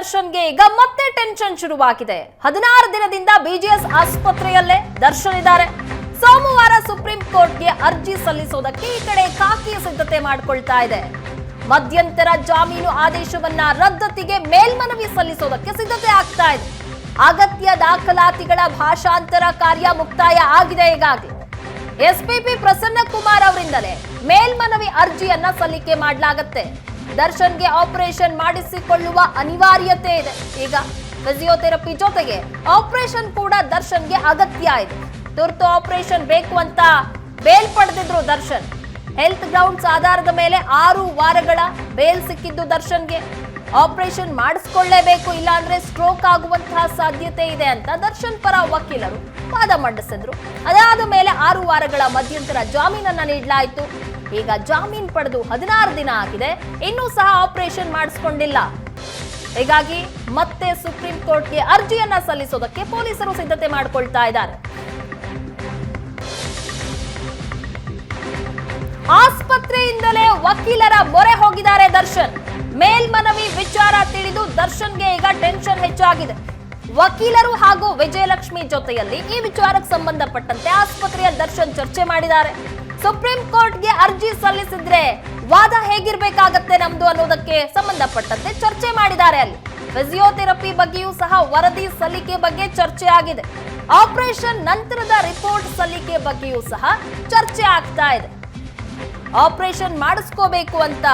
ದರ್ಶನ್ಗೆ ಈಗ ಮತ್ತೆ ಟೆನ್ಷನ್ ಶುರುವಾಗಿದೆ. ಹದಿನಾರು ದಿನದಿಂದ ಬಿಜಿಎಸ್ ಆಸ್ಪತ್ರೆಯಲ್ಲೇ ದರ್ಶನ್ ಇದ್ದಾರೆ ಸೋಮವಾರ ಸುಪ್ರೀಂ ಕೋರ್ಟ್ಗೆ ಅರ್ಜಿ ಸಲ್ಲಿಸೋದಕ್ಕೆ ಈ ಕಡೆ ಕಾಕಿ ಸಿದ್ಧತೆ ಮಾಡಿಕೊಳ್ತಾ ಇದೆ. ಮಧ್ಯಂತರ ಜಾಮೀನು ಆದೇಶವನ್ನ ರದ್ದತಿಗೆ ಮೇಲ್ಮನವಿ ಸಲ್ಲಿಸೋದಕ್ಕೆ ಸಿದ್ಧತೆ ಆಗ್ತಾ ಇದೆ. ಅಗತ್ಯ ದಾಖಲಾತಿಗಳ ಭಾಷಾಂತರ ಕಾರ್ಯ ಮುಕ್ತಾಯ ಆಗಿದೆ ಈಗಾಗಲೇ. ಎಸ್ಪಿಪಿ ಪ್ರಸನ್ನ ಕುಮಾರ್ ಅವರಿಂದಲೇ ಮೇಲ್ಮನವಿ ಅರ್ಜಿಯನ್ನ ಸಲ್ಲಿಕೆ ಮಾಡಲಾಗತ್ತೆ. ದರ್ಶನ್ಗೆ ಆಪರೇಷನ್ ಮಾಡಿಸಿಕೊಳ್ಳುವ ಅನಿವಾರ್ಯತೆ ಇದೆ. ಈಗ ಫಿಸಿಯೋಥೆರಪಿ ಜೊತೆಗೆ ಆಪರೇಷನ್ ಕೂಡ ದರ್ಶನ್ಗೆ ಅಗತ್ಯ ಇದೆ. ತುರ್ತು ಆಪರೇಷನ್ ಬೇಕು ಅಂತ ಬೇಲ್ ಪಡೆದಿದ್ರು ದರ್ಶನ್. ಹೆಲ್ತ್ ಗ್ರೌಂಡ್ಸ್ ಆಧಾರದ ಮೇಲೆ ಆರು ವಾರಗಳ ಬೇಲ್ ಸಿಕ್ಕಿದ್ದು ದರ್ಶನ್ಗೆ. ಆಪರೇಷನ್ ಮಾಡಿಸ್ಕೊಳ್ಳೇಬೇಕು, ಇಲ್ಲಾಂದ್ರೆ ಸ್ಟ್ರೋಕ್ ಆಗುವಂತಹ ಸಾಧ್ಯತೆ ಇದೆ ಅಂತ ದರ್ಶನ್ ಪರ ವಕೀಲರು ವಾದ ಮಂಡಿಸಿದ್ರು. ಅದಾದ ಮೇಲೆ ಆರು ವಾರಗಳ ಮಧ್ಯಂತರ ಜಾಮೀನನ್ನ ನೀಡಲಾಯಿತು. ಈಗ ಜಾಮೀನ್ ಪಡೆದು ಹದಿನಾರು ದಿನ ಆಗಿದೆ. ಇನ್ನೂ ಸಹ ಆಪರೇಷನ್ ಮಾಡಿಸ್ಕೊಂಡಿಲ್ಲ. ಹೀಗಾಗಿ ಮತ್ತೆ ಸುಪ್ರೀಂ ಕೋರ್ಟ್ಗೆ ಅರ್ಜಿಯನ್ನ ಸಲ್ಲಿಸೋದಕ್ಕೆ ಪೊಲೀಸರು ಸಿದ್ಧತೆ ಮಾಡಿಕೊಳ್ತಾ ಇದ್ದಾರೆ. ಆಸ್ಪತ್ರೆಯಿಂದಲೇ ವಕೀಲರ ಮೊರೆ ಹೋಗಿದ್ದಾರೆ ದರ್ಶನ್. ಮೇಲ್ಮನವಿ ವಿಚಾರ ತಿಳಿದು ದರ್ಶನ್ಗೆ ಈಗ ಟೆನ್ಷನ್ ಹೆಚ್ಚಾಗಿದೆ. ವಕೀಲರು ಹಾಗೂ ವಿಜಯಲಕ್ಷ್ಮಿ ಜೊತೆಯಲ್ಲಿ ಈ ವಿಚಾರಕ್ಕೆ ಸಂಬಂಧಪಟ್ಟಂತೆ ಆಸ್ಪತ್ರೆಯ ದರ್ಶನ್ ಚರ್ಚೆ ಮಾಡಿದ್ದಾರೆ. ಸುಪ್ರೀಂ ಕೋರ್ಟ್ಗೆ ಅರ್ಜಿ ಸಲ್ಲಿಸಿದ್ರೆ ವಾದ ಹೇಗಿರ್ಬೇಕಾಗತ್ತೆ ನಮ್ದು ಅನ್ನೋದಕ್ಕೆ ಸಂಬಂಧಪಟ್ಟಂತೆ ಚರ್ಚೆ ಮಾಡಿದ್ದಾರೆ ಅಲ್ಲಿ. ಫಿಸಿಯೋಥೆರಪಿ ಬಗ್ಗೆಯೂ ಸಹ ವರದಿ ಸಲ್ಲಿಕೆ ಬಗ್ಗೆ ಚರ್ಚೆ ಆಗಿದೆ. ಆಪರೇಷನ್ ನಂತರದ ರಿಪೋರ್ಟ್ ಸಲ್ಲಿಕೆ ಬಗ್ಗೆಯೂ ಸಹ ಚರ್ಚೆ ಆಗ್ತಾ ಇದೆ. ಆಪರೇಷನ್ ಮಾಡಿಸ್ಕೋಬೇಕು ಅಂತ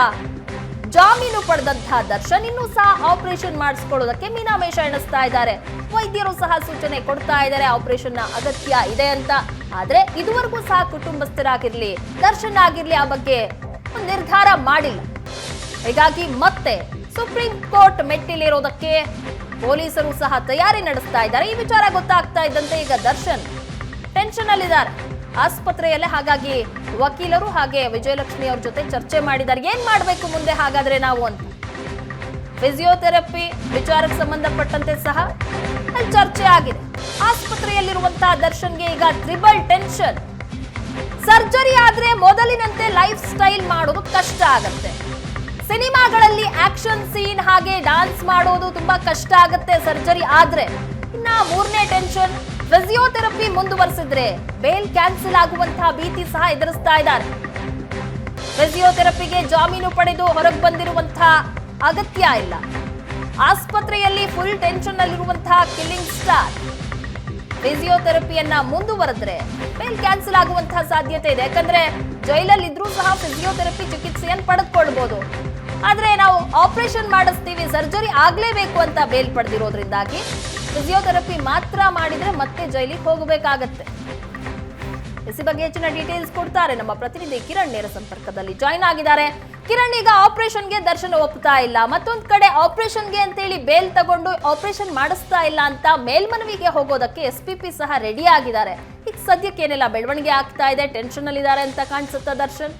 ಜಾಮೀನು ಪಡೆದಂತಹ ದರ್ಶನ್ ಇನ್ನೂ ಸಹ ಆಪರೇಷನ್ ಮಾಡಿಸ್ಕೊಳ್ಳೋದಕ್ಕೆ ಮೀನಾಮೇಶ ಎಣಿಸ್ತಾ ಇದ್ದಾರೆ. ವೈದ್ಯರು ಸಹ ಸೂಚನೆ ಕೊಡ್ತಾ ಇದ್ದಾರೆ ಆಪರೇಷನ್ ಅಗತ್ಯ ಇದೆ ಅಂತ. ಆದ್ರೆ ಇದುವರೆಗೂ ಸಹ ಕುಟುಂಬಸ್ಥರಾಗಿರ್ಲಿ, ದರ್ಶನ್ ಆಗಿರ್ಲಿ ಆ ಬಗ್ಗೆ ನಿರ್ಧಾರ ಮಾಡಿಲ್ಲ. ಹೀಗಾಗಿ ಮತ್ತೆ ಸುಪ್ರೀಂ ಕೋರ್ಟ್ ಮೆಟ್ಟಿಲಿರೋದಕ್ಕೆ ಪೊಲೀಸರು ಸಹ ತಯಾರಿ ನಡೆಸ್ತಾ ಇದ್ದಾರೆ. ಈ ವಿಚಾರ ಗೊತ್ತಾಗ್ತಾ ಇದ್ದಂತೆ ಈಗ ದರ್ಶನ್ ಟೆನ್ಷನ್ ಅಲ್ಲಿದ್ದಾರೆ. ಆಸ್ಪತ್ರೆಯಲ್ಲೇ ಹಾಗಾಗಿ ವಕೀಲರು ಹಾಗೆ ವಿಜಯಲಕ್ಷ್ಮಿ ಅವ್ರ ಜೊತೆ ಚರ್ಚೆ ಮಾಡಿದ್ದಾರೆ. ಏನ್ ಮಾಡಬೇಕು ಮುಂದೆ ಹಾಗಾದ್ರೆ ನಾವು ಅಂತ? ಫಿಸಿಯೋಥೆರಪಿ ವಿಚಾರಕ್ಕೆ ಸಂಬಂಧಪಟ್ಟಂತೆ ಸಹ ಚರ್ಚೆ ಆಗಿದೆ. ಆಸ್ಪತ್ರೆಯಲ್ಲಿರುವಂತಹ ದರ್ಶನ್ಗೆ ಈಗ ಟ್ರಿಬಲ್ ಟೆನ್ಷನ್. ಸರ್ಜರಿ ಆದ್ರೆ ಮೊದಲಿನಂತೆ ಲೈಫ್ ಸ್ಟೈಲ್ ಮಾಡೋದು ಕಷ್ಟ ಆಗತ್ತೆ. ಸಿನಿಮಾಗಳಲ್ಲಿ ಆಕ್ಷನ್ ಸೀನ್ ಹಾಗೆ ಡಾನ್ಸ್ ಮಾಡೋದು ತುಂಬಾ ಕಷ್ಟ ಆಗತ್ತೆ ಸರ್ಜರಿ ಆದ್ರೆ. ಇನ್ನ ಮೂರನೇ ಟೆನ್ಷನ್, ಫಿಸಿಯೋಥೆರಪಿ ಮುಂದುವರೆಸಿದ್ರೆ ಬೇಲ್ ಕ್ಯಾನ್ಸಲ್ ಆಗುವಂತಹ ಭೀತಿ ಸಹ ಎದುರಿಸ್ತಾ ಇದ್ದಾರೆ. ಫಿಸಿಯೋಥೆರಪಿಗೆ ಜಾಮೀನು ಪಡೆದು ಹೊರಗೆ ಬಂದಿರುವಂತಹ ಅಗತ್ಯ ಇಲ್ಲ. ಆಸ್ಪತ್ರೆಯಲ್ಲಿ ಫುಲ್ ಟೆನ್ಷನ್ ನಲ್ಲಿರುವಂತಹ ಕಿಲ್ಲಿಂಗ್ ಸ್ಟಾರ್ ಫಿಸಿಯೋಥೆರಪಿಯನ್ನ ಮುಂದುವರೆದ್ರೆ ಬೇಲ್ ಕ್ಯಾನ್ಸಲ್ ಆಗುವಂತಹ ಸಾಧ್ಯತೆ ಇದೆ. ಯಾಕಂದ್ರೆ ಜೈಲಲ್ಲಿ ಇದ್ರೂ ಸಹ ಫಿಸಿಯೋಥೆರಪಿ ಚಿಕಿತ್ಸೆಯನ್ನು ಪಡೆದುಕೊಳ್ಬಹುದು ಆದ್ರೆ ನಾವು ಆಪರೇಷನ್ ಮಾಡಿಸ್ತೀವಿ ಸರ್ಜರಿ ಆಗ್ಲೇಬೇಕು ಅಂತ ಬೇಲ್ ಪಡೆದಿರೋದ್ರಿಂದಾಗಿ ಫಿಸಿಯೋಥೆರಪಿ ಮಾತ್ರ ಮಾಡಿದ್ರೆ ಮತ್ತೆ ಜೈಲಿಗೆ ಹೋಗಬೇಕಾಗತ್ತೆ. ಇಸಿ ಬಗ್ಗೆ ಹೆಚ್ಚಿನ ಡೀಟೇಲ್ಸ್ ಕೊಡ್ತಾರೆ ನಮ್ಮ ಪ್ರತಿನಿಧಿ ಕಿರಣ್ ನೇರ ಸಂಪರ್ಕದಲ್ಲಿ. ಜಾಯ್ನ್ ಆಗಿದ್ದಾರೆ. ಕಿರಣ್ ಈಗ ಆಪರೇಷನ್ಗೆ ದರ್ಶನ ಒಪ್ತಾ ಇಲ್ಲ. ಮತ್ತೊಂದ್ ಕಡೆ ಆಪರೇಷನ್ಗೆ ಅಂತೇಳಿ ಬೇಲ್ ತಗೊಂಡು ಆಪರೇಷನ್ ಮಾಡಿಸ್ತಾ ಇಲ್ಲ ಅಂತ ಮೇಲ್ಮನವಿಗೆ ಹೋಗೋದಕ್ಕೆ ಎಸ್ ಪಿ ಪಿ ಸಹ ರೆಡಿ ಆಗಿದ್ದಾರೆ. ಈಗ ಸದ್ಯಕ್ಕೆ ಏನೆಲ್ಲ ಬೆಳವಣಿಗೆ ಆಗ್ತಾ ಇದೆ? ಟೆನ್ಷನ್ ಅಲ್ಲಿ ಇದ್ದಾರೆ ಅಂತ ಕಾಣಿಸುತ್ತಾ ದರ್ಶನ್?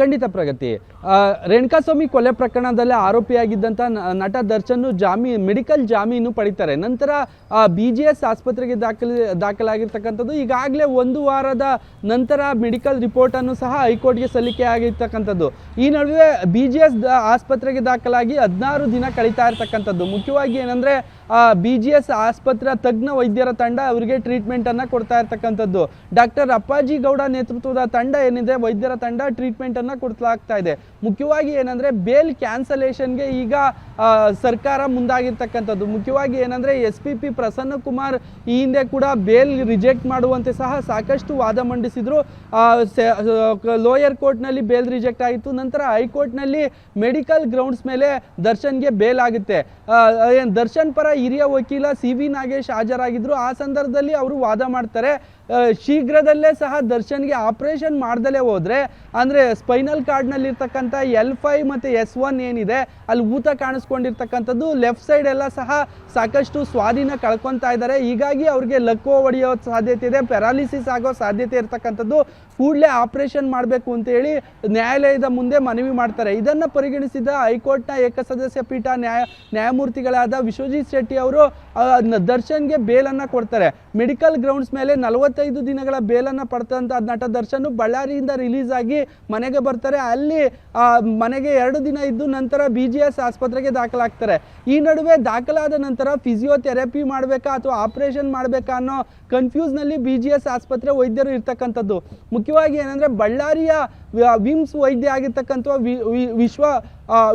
ಖಂಡಿತ ಪ್ರಗತಿ. ರೇಣುಕಾಸ್ವಾಮಿ ಕೊಲೆ ಪ್ರಕರಣದಲ್ಲಿ ಆರೋಪಿಯಾಗಿದ್ದಂಥ ನಟ ದರ್ಶನ್ ಜಾಮೀ, ಮೆಡಿಕಲ್ ಜಾಮೀನು ಪಡಿತಾರೆ. ನಂತರ ಬಿ ಜಿ ಎಸ್ ಆಸ್ಪತ್ರೆಗೆ ದಾಖಲೆ, ದಾಖಲಾಗಿರ್ತಕ್ಕಂಥದ್ದು ಈಗಾಗಲೇ ಒಂದು ವಾರದ ನಂತರ ಮೆಡಿಕಲ್ ರಿಪೋರ್ಟನ್ನು ಸಹ ಹೈಕೋರ್ಟ್ಗೆ ಸಲ್ಲಿಕೆ ಆಗಿರ್ತಕ್ಕಂಥದ್ದು. ಈ ನಡುವೆ ಬಿ ಜಿ ಎಸ್ ಆಸ್ಪತ್ರೆಗೆ ದಾಖಲಾಗಿ ಹದಿನಾರು ದಿನ ಕಳೀತಾ ಇರ್ತಕ್ಕಂಥದ್ದು. ಮುಖ್ಯವಾಗಿ ಏನಂದರೆ ಬಿ ಜಿ ಎಸ್ ಆಸ್ಪತ್ರೆ ತಜ್ಞ ವೈದ್ಯರ ತಂಡ ಅವರಿಗೆ ಟ್ರೀಟ್ಮೆಂಟನ್ನು ಕೊಡ್ತಾ ಇರ್ತಕ್ಕಂಥದ್ದು. ಡಾಕ್ಟರ್ ಅಪ್ಪಾಜಿ ಗೌಡ ನೇತೃತ್ವದ ತಂಡ ಏನಿದೆ, ವೈದ್ಯರ ತಂಡ ಟ್ರೀಟ್ಮೆಂಟನ್ನು ಕೊಡ್ಲಾಗ್ತಾ ಇದೆ. ಮುಖ್ಯವಾಗಿ ಏನಂದರೆ ಬೇಲ್ ಕ್ಯಾನ್ಸಲೇಷನ್ಗೆ ಈಗ ಸರ್ಕಾರ ಮುಂದಾಗಿರ್ತಕ್ಕಂಥದ್ದು. ಮುಖ್ಯವಾಗಿ ಏನಂದರೆ S P P Prasanna Kumar ಈ ಹಿಂದೆ ಕೂಡ ಬೇಲ್ ರಿಜೆಕ್ಟ್ ಮಾಡುವಂತೆ ಸಹ ಸಾಕಷ್ಟು ವಾದ ಮಂಡಿಸಿದ್ರು. ಲೋಯರ್ ಕೋರ್ಟ್ನಲ್ಲಿ ಬೇಲ್ ರಿಜೆಕ್ಟ್ ಆಯಿತು. ನಂತರ ಹೈಕೋರ್ಟ್ನಲ್ಲಿ ಮೆಡಿಕಲ್ ಗ್ರೌಂಡ್ಸ್ ಮೇಲೆ ದರ್ಶನ್ಗೆ ಬೇಲ್ ಆಗುತ್ತೆ. ದರ್ಶನ್ ಪರ ಹಿರಿಯ ವಕೀಲ ಸಿ ವಿ ನಾಗೇಶ್ ಹಾಜರಾಗಿದ್ರು. ಆ ಸಂದರ್ಭದಲ್ಲಿ ಅವರು ವಾದ ಮಾಡ್ತಾರೆ. ಶೀಘ್ರದಲ್ಲೇ ಸಹ ದರ್ಶನ್ಗೆ ಆಪರೇಷನ್ ಮಾಡ್ದಲೇ ಹೋದ್ರೆ, ಅಂದರೆ ಸ್ಪೈನಲ್ ಕಾರ್ಡ್ನಲ್ಲಿರ್ತಕ್ಕಂಥ ಎಲ್ ಫೈ ಮತ್ತು ಎಸ್ ಒನ್ ಏನಿದೆ, ಅಲ್ಲಿ ಊತ ಕಾಣಿಸ್ಕೊಂಡಿರ್ತಕ್ಕಂಥದ್ದು, ಲೆಫ್ಟ್ ಸೈಡ್ ಎಲ್ಲ ಸಹ ಸಾಕಷ್ಟು ಸ್ವಾಧೀನ ಕಳ್ಕೊತಾ ಇದ್ದಾರೆ. ಹೀಗಾಗಿ ಅವ್ರಿಗೆ ಲಕ್ಕೋ ಹೊಡೆಯೋ ಸಾಧ್ಯತೆ ಇದೆ, ಪ್ಯಾರಾಲಿಸಿಸ್ ಆಗೋ ಸಾಧ್ಯತೆ ಇರ್ತಕ್ಕಂಥದ್ದು ಕೂಡಲೇ ಆಪರೇಷನ್ ಮಾಡಬೇಕು ಅಂತ ಹೇಳಿ ನ್ಯಾಯಾಲಯದ ಮುಂದೆ ಮನವಿ ಮಾಡ್ತಾರೆ. ಇದನ್ನ ಪರಿಗಣಿಸಿದ ಹೈಕೋರ್ಟ್ನ ಏಕಸದಸ್ಯ ಪೀಠ ನ್ಯಾಯ, ನ್ಯಾಯಮೂರ್ತಿಗಳಾದ ವಿಶ್ವಜಿತ್ ಶೆಟ್ಟಿ ಅವರು ದರ್ಶನ್ಗೆ ಬೇಲನ್ನ ಕೊಡ್ತಾರೆ. ಮೆಡಿಕಲ್ ಗ್ರೌಂಡ್ಸ್ ಮೇಲೆ ನಲವತ್ತೈದು ದಿನಗಳ ಬೇಲನ್ನು ಪಡೆದಂತಹ ನಟ ದರ್ಶನ್ ಬಳ್ಳಾರಿಯಿಂದ ರಿಲೀಸ್ ಆಗಿ ಮನೆಗೆ ಬರ್ತಾರೆ. ಅಲ್ಲಿ ಮನೆಗೆ ಎರಡು ದಿನ ಇದ್ದು ನಂತರ ಬಿ ಆಸ್ಪತ್ರೆಗೆ ದಾಖಲಾಗ್ತಾರೆ. ಈ ನಡುವೆ ದಾಖಲಾದ ನಂತರ ಫಿಸಿಯೋಥೆರಪಿ ಮಾಡಬೇಕಾ ಅಥವಾ ಆಪರೇಷನ್ ಮಾಡಬೇಕಾ ಅನ್ನೋ ಕನ್ಫ್ಯೂಸ್ನಲ್ಲಿ ಬಿ ಜಿ ಎಸ್ ಆಸ್ಪತ್ರೆ ವೈದ್ಯರು ಇರ್ತಕ್ಕಂಥದ್ದು. ಮುಖ್ಯವಾಗಿ ಏನಂದ್ರೆ ಬಳ್ಳಾರಿಯ ವಿಮ್ಸ್ ವೈದ್ಯ ಆಗಿರ್ತಕ್ಕಂಥ ವಿಶ್ವ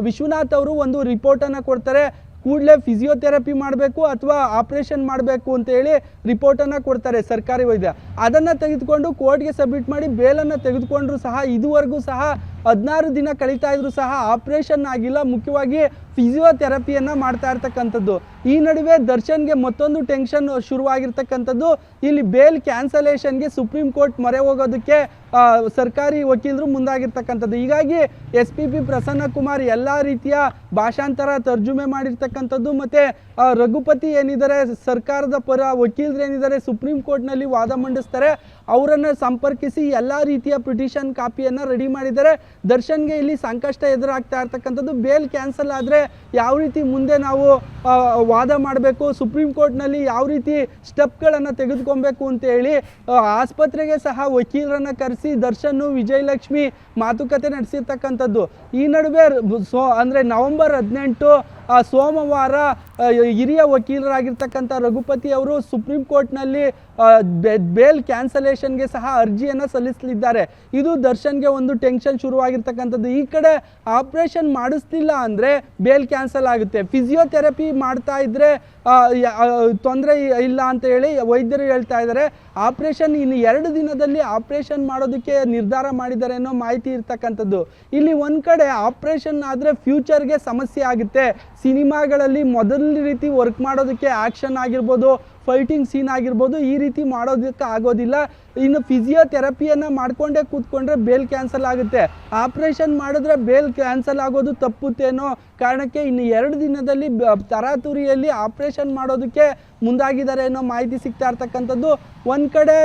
ವಿಶ್ವನಾಥ್ ಅವರು ಒಂದು ರಿಪೋರ್ಟನ್ನು ಕೊಡ್ತಾರೆ. ಕೂಡಲೇ ಫಿಸಿಯೋಥೆರಪಿ ಮಾಡಬೇಕು ಅಥವಾ ಆಪರೇಷನ್ ಮಾಡಬೇಕು ಅಂತ ಹೇಳಿ ರಿಪೋರ್ಟನ್ನು ಕೊಡ್ತಾರೆ ಸರ್ಕಾರಿ ವೈದ್ಯ. ಅದನ್ನು ತೆಗೆದುಕೊಂಡು ಕೋರ್ಟ್ಗೆ ಸಬ್ಮಿಟ್ ಮಾಡಿ ಬೇಲನ್ನು ತೆಗೆದುಕೊಂಡ್ರು ಸಹ ಇದುವರೆಗೂ ಸಹ ಹದಿನಾರು ದಿನ ಕಳೀತಾ ಇದ್ರು ಸಹ ಆಪರೇಷನ್ ಆಗಿಲ್ಲ, ಮುಖ್ಯವಾಗಿ ಫಿಸಿಯೋಥೆರಪಿಯನ್ನು ಮಾಡ್ತಾ ಇರ್ತಕ್ಕಂಥದ್ದು. ಈ ನಡುವೆ ದರ್ಶನ್ಗೆ ಮತ್ತೊಂದು ಟೆನ್ಷನ್ ಶುರುವಾಗಿರ್ತಕ್ಕಂಥದ್ದು. ಇಲ್ಲಿ ಬೇಲ್ ಕ್ಯಾನ್ಸಲೇಷನ್ಗೆ ಸುಪ್ರೀಂ ಕೋರ್ಟ್ ಮೊರೆ ಹೋಗೋದಕ್ಕೆ ಸರ್ಕಾರಿ ವಕೀಲರು ಮುಂದಾಗಿರ್ತಕ್ಕಂಥದ್ದು. ಹೀಗಾಗಿ S P P Prasanna Kumar ಎಲ್ಲ ರೀತಿಯ ಭಾಷಾಂತರ ತರ್ಜುಮೆ ಮಾಡಿರ್ತಕ್ಕಂಥದ್ದು ಮತ್ತೆ ರಘುಪತಿ ಏನಿದ್ದಾರೆ, ಸರ್ಕಾರದ ಪರ ವಕೀಲರು ಏನಿದ್ದಾರೆ, ಸುಪ್ರೀಂ ಕೋರ್ಟ್ನಲ್ಲಿ ವಾದ ಮಂಡಿಸ್ತಾರೆ. ಅವರನ್ನು ಸಂಪರ್ಕಿಸಿ ಎಲ್ಲ ರೀತಿಯ ಪಿಟಿಷನ್ ಕಾಪಿಯನ್ನು ರೆಡಿ ಮಾಡಿದ್ದಾರೆ. ದರ್ಶನ್ಗೆ ಇಲ್ಲಿ ಸಂಕಷ್ಟ ಎದುರಾಗ್ತಾ ಇರ್ತಕ್ಕಂಥದ್ದು ಬೇಲ್ ಕ್ಯಾನ್ಸಲ್ ಆದರೆ ಯಾವ ರೀತಿ ಮುಂದೆ ನಾವು ವಾದ ಮಾಡಬೇಕು, ಸುಪ್ರೀಂ ಕೋರ್ಟ್ನಲ್ಲಿ ಯಾವ ರೀತಿ ಸ್ಟೆಪ್ಗಳನ್ನು ತೆಗೆದುಕೊಬೇಕು ಅಂತ ಹೇಳಿ ಆಸ್ಪತ್ರೆಗೆ ಸಹ ವಕೀಲರನ್ನು ಕರೆಸಿ ದರ್ಶನ್ ವಿಜಯಲಕ್ಷ್ಮಿ ಮಾತುಕತೆ ನಡೆಸಿರ್ತಕ್ಕಂಥದ್ದು. ಈ ನಡುವೆ ಸೊ, ಅಂದರೆ ನವಂಬರ್ ಹದಿನೆಂಟು ಸೋಮವಾರ ಹಿರಿಯ ವಕೀಲರಾಗಿರ್ತಕ್ಕಂಥ ರಘುಪತಿ ಅವರು ಸುಪ್ರೀಂ ಕೋರ್ಟ್ನಲ್ಲಿ ಬೇಲ್ ಕ್ಯಾನ್ಸಲೇಷನ್ಗೆ ಸಹ ಅರ್ಜಿಯನ್ನು ಸಲ್ಲಿಸಲಿದ್ದಾರೆ. ಇದು ದರ್ಶನ್ಗೆ ಒಂದು ಟೆನ್ಷನ್ ಶುರುವಾಗಿರ್ತಕ್ಕಂಥದ್ದು. ಈ ಕಡೆ ಆಪರೇಷನ್ ಮಾಡಿಸ್ತಿಲ್ಲ ಅಂದರೆ ಬೇಲ್ ಕ್ಯಾನ್ಸಲ್ ಆಗುತ್ತೆ. ಫಿಸಿಯೋಥೆರಪಿ ಮಾಡ್ತಾ ಇದ್ದರೆ ತೊಂದರೆ ಇಲ್ಲ ಅಂತ ಹೇಳಿ ವೈದ್ಯರು ಹೇಳ್ತಾ ಇದ್ದಾರೆ. ಆಪರೇಷನ್ ಇನ್ನು ಎರಡು ದಿನದಲ್ಲಿ ಆಪರೇಷನ್ ಮಾಡೋದಕ್ಕೆ ನಿರ್ಧಾರ ಮಾಡಿದ್ದಾರೆ ಅನ್ನೋ ಮಾಹಿತಿ ಇರ್ತಕ್ಕಂಥದ್ದು. ಇಲ್ಲಿ ಒಂದು ಕಡೆ ಆಪರೇಷನ್ ಆದರೆ ಫ್ಯೂಚರ್ಗೆ ಸಮಸ್ಯೆ ಆಗುತ್ತೆ. ಸಿನಿಮಾಗಳಲ್ಲಿ ಮೊದಲ ರೀತಿ ವರ್ಕ್ ಮಾಡೋದಕ್ಕೆ ಆ್ಯಕ್ಷನ್ ಆಗಿರ್ಬೋದು ಫೈಟಿಂಗ್ ಸೀನ್ ಆಗಿರ್ಬೋದು, ಈ ರೀತಿ ಮಾಡೋದಕ್ಕೆ ಆಗೋದಿಲ್ಲ. ಇನ್ನು ಫಿಸಿಯೋಥೆರಪಿಯನ್ನು ಮಾಡ್ಕೊಂಡೇ ಕೂತ್ಕೊಂಡ್ರೆ ಬೇಲ್ ಕ್ಯಾನ್ಸಲ್ ಆಗುತ್ತೆ. ಆಪ್ರೇಷನ್ ಮಾಡಿದ್ರೆ ಬೇಲ್ ಕ್ಯಾನ್ಸಲ್ ಆಗೋದು ತಪ್ಪುತ್ತೇನೋ ಕಾರಣಕ್ಕೆ ಇನ್ನು ಎರಡು ದಿನದಲ್ಲಿ ತರಾತುರಿಯಲ್ಲಿ ಆಪ್ರೇಷನ್ ಮಾಡೋದಕ್ಕೆ ಮುಂದಾಗಿದ್ದಾರೆ ಅನ್ನೋ ಮಾಹಿತಿ ಸಿಗ್ತಾ ಇರ್ತಕ್ಕಂಥದ್ದು. ಒಂದು ಕಡೆ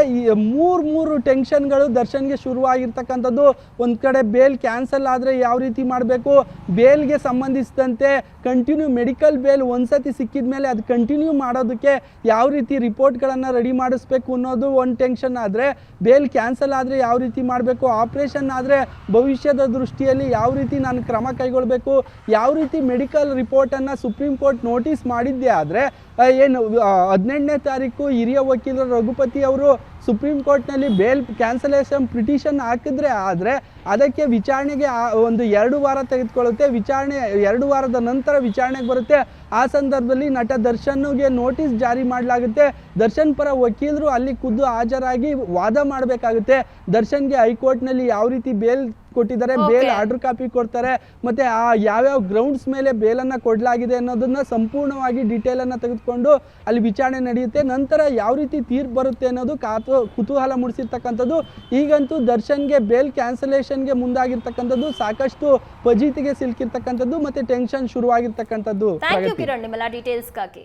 ಮೂರು ಮೂರು ಟೆನ್ಷನ್ಗಳು ದರ್ಶನ್ಗೆ ಶುರುವಾಗಿರ್ತಕ್ಕಂಥದ್ದು. ಒಂದು ಕಡೆ ಬೇಲ್ ಕ್ಯಾನ್ಸಲ್ ಆದರೆ ಯಾವ ರೀತಿ ಮಾಡಬೇಕು? ಬೇಲ್ಗೆ ಸಂಬಂಧಿಸಿದಂತೆ ಕಂಟಿನ್ಯೂ ಮೆಡಿಕಲ್ ಬೇಲ್ ಒಂದ್ಸತಿ ಸಿಕ್ಕಿದ ಮೇಲೆ ಅದು ಕಂಟಿನ್ಯೂ ಮಾಡೋದಕ್ಕೆ ಯಾವ ರೀತಿ ರಿಪೋರ್ಟ್ಗಳನ್ನು ರೆಡಿ ಮಾಡಿಸ್ಬೇಕು ಅನ್ನೋದು ಒಂದು ಟೆನ್ಷನ್ ಆದರೆ, ಬೇಲ್ ಕ್ಯಾನ್ಸಲ್ ಆದರೆ ಯಾವ ರೀತಿ ಮಾಡಬೇಕು, ಆಪ್ರೇಷನ್ ಆದರೆ ಭವಿಷ್ಯದ ದೃಷ್ಟಿಯಲ್ಲಿ ಯಾವ ರೀತಿ ನಾನು ಕ್ರಮ ಕೈಗೊಳ್ಳಬೇಕು ಯಾವ ರೀತಿ ಮೆಡಿಕಲ್ ರಿಪೋರ್ಟನ್ನು ಸುಪ್ರೀಂ ಕೋರ್ಟ್ ನೋಟಿಸ್ ಮಾಡಿದ್ದೆ ಆದರೆ ಏನು ಹದಿನೆಂಟನೇ ತಾರೀಕು ಹಿರಿಯ ವಕೀಲರು ರಘುಪತಿ ಅವರು ಸುಪ್ರೀಂ ಕೋರ್ಟ್ನಲ್ಲಿ ಬೇಲ್ ಕ್ಯಾನ್ಸಲೇಷನ್ ಪಿಟಿಷನ್ ಹಾಕಿದ್ರೆ ಆದರೆ ಅದಕ್ಕೆ ವಿಚಾರಣೆಗೆ ಒಂದು ಎರಡು ವಾರ ತೆಗೆದುಕೊಳ್ಳುತ್ತೆ. ವಿಚಾರಣೆ ಎರಡು ವಾರದ ನಂತರ ವಿಚಾರಣೆಗೆ ಬರುತ್ತೆ. ಆ ಸಂದರ್ಭದಲ್ಲಿ ನಟ ದರ್ಶನ್ಗೆ ನೋಟಿಸ್ ಜಾರಿ ಮಾಡಲಾಗುತ್ತೆ. ದರ್ಶನ್ ಪರ ವಕೀಲರು ಅಲ್ಲಿ ಖುದ್ದು ಹಾಜರಾಗಿ ವಾದ ಮಾಡಬೇಕಾಗುತ್ತೆ. ದರ್ಶನ್ಗೆ ಹೈಕೋರ್ಟ್ನಲ್ಲಿ ಯಾವ ರೀತಿ ಬೇಲ್ ಕೊಟ್ಟಿದ್ದಾರೆ ಬೇಲ್. ಆರ್ಡರ್ ಕಾಪಿ ಕೊಡ್ತಾರೆ ಮತ್ತೆ ಆ ಯಾವ್ಯಾವ ಗ್ರೌಂಡ್ಸ್ ಮೇಲೆ ಬೇಲನ್ನ ಕೊಡಲಾಗಿದೆ ಅನ್ನೋದನ್ನ ಸಂಪೂರ್ಣವಾಗಿ ಡೀಟೇಲ್ ಅನ್ನ ತೆಗೆದುಕೊಂಡು ಅಲ್ಲಿ ವಿಚಾರಣೆ ನಡೆಯುತ್ತೆ ನಂತರ ಯಾವ ರೀತಿ ತೀರ್ಪು ಬರುತ್ತೆ ಅನ್ನೋದು ಕಾತು ಕುತೂಹಲ ಮೂಡಿಸಿರ್ತಕ್ಕಂಥದ್ದು ಈಗಂತೂ ದರ್ಶನ್ಗೆ ಬೇಲ್ ಕ್ಯಾನ್ಸಲೇಷನ್ಗೆ ಮುಂದಾಗಿರ್ತಕ್ಕಂಥದ್ದು ಸಾಕಷ್ಟು ಫಜೀತಿಗೆ ಸಿಲ್ಕಿರ್ತಕ್ಕಂಥದ್ದು ಮತ್ತೆ ಟೆನ್ಷನ್ ಶುರುವಾಗಿರ್ತಕ್ಕಂಥದ್ದು. ಕಿರಣ್ ನಿಮ್ಮೆಲ್ಲ ಡೀಟೇಲ್ಸ್ಗಾಗಿ